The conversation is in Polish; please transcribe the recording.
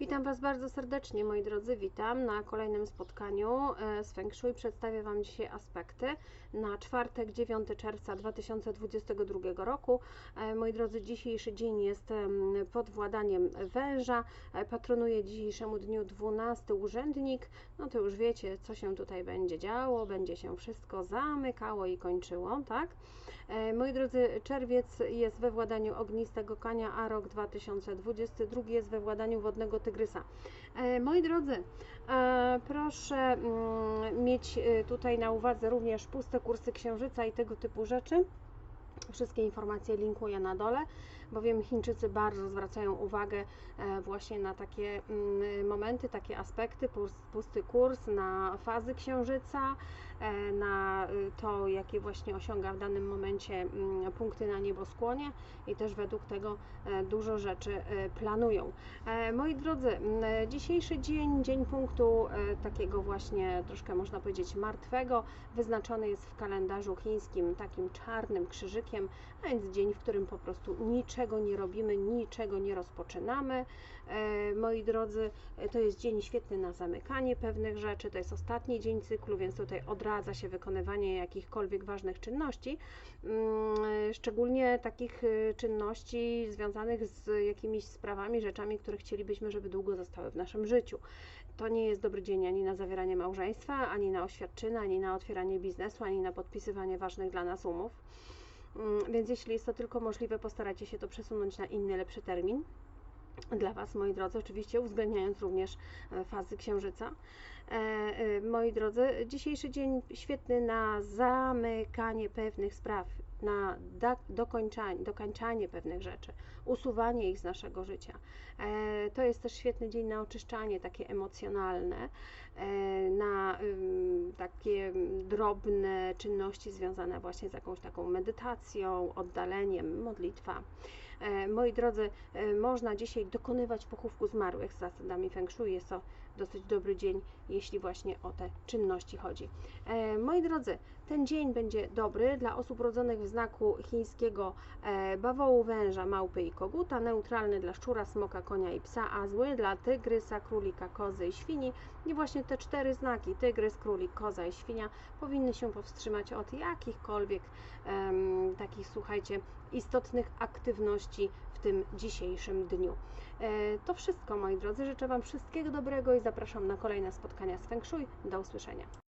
Witam Was bardzo serdecznie, moi drodzy. Witam na kolejnym spotkaniu e, z Feng Shui. Przedstawię Wam dzisiaj aspekty na czwartek, 9 czerwca 2022 roku. E, Moi drodzy, dzisiejszy dzień jest pod władaniem węża. E, Patronuje dzisiejszemu dniu 12 urzędnik. No to już wiecie, co się tutaj będzie działo. Będzie się wszystko zamykało i kończyło, tak? Moi drodzy, czerwiec jest we władaniu ognistego kania, a rok 2022 jest we władaniu wodnego tygrysa. E, Moi drodzy, e, proszę mm, mieć e, tutaj na uwadze również puste kursy księżyca i tego typu rzeczy. Wszystkie informacje linkuję na dole, bowiem Chińczycy bardzo zwracają uwagę e, właśnie na takie mm, momenty, takie aspekty, pus- pusty kurs, na fazy księżyca, e, na y, to, jakie właśnie osiąga w danym momencie mm, punkty na nieboskłonie i też według tego e, dużo rzeczy planują. Moi drodzy, mm, dzisiejszy dzień, dzień punktu takiego właśnie troszkę można powiedzieć martwego, wyznaczony jest w kalendarzu chińskim takim czarnym krzyżykiem, a więc dzień, w którym po prostu niczego nie robimy, niczego nie rozpoczynamy. E, Moi drodzy, e, to jest dzień świetny na zamykanie pewnych rzeczy, to jest ostatni dzień cyklu, więc tutaj odradza się wykonywanie jakichkolwiek ważnych czynności, Mm, szczególnie takich e, czynności związanych z jakimiś sprawami, rzeczami, które chcielibyśmy, żeby długo zostały w naszym życiu. To nie jest dobry dzień ani na zawieranie małżeństwa, ani na oświadczyny, ani na otwieranie biznesu, ani na podpisywanie ważnych dla nas umów. Mm, Więc jeśli jest to tylko możliwe, postarajcie się to przesunąć na inny, lepszy termin dla Was, moi drodzy, oczywiście uwzględniając również e, fazy księżyca. E, e, moi drodzy, dzisiejszy dzień świetny na zamykanie pewnych spraw, na dokończanie, dokończanie pewnych rzeczy, usuwanie ich z naszego życia. E, To jest też świetny dzień na oczyszczanie takie emocjonalne, na takie drobne czynności związane właśnie z jakąś taką medytacją, oddaleniem, modlitwa. Moi drodzy, można dzisiaj dokonywać pochówku zmarłych z zasadami Feng Shui. Jest to dosyć dobry dzień, jeśli właśnie o te czynności chodzi. E, Moi drodzy, ten dzień będzie dobry dla osób rodzonych w znaku chińskiego e, bawołu, węża, małpy i koguta, neutralny dla szczura, smoka, konia i psa, a zły dla tygrysa, królika, kozy i świni. I właśnie te cztery znaki, tygrys, królik, koza i świnia, powinny się powstrzymać od jakichkolwiek em, takich, słuchajcie, istotnych aktywności w tym dzisiejszym dniu. E, To wszystko, moi drodzy. Życzę Wam wszystkiego dobrego i zapraszam na kolejne spotkania z Feng Shui. Do usłyszenia.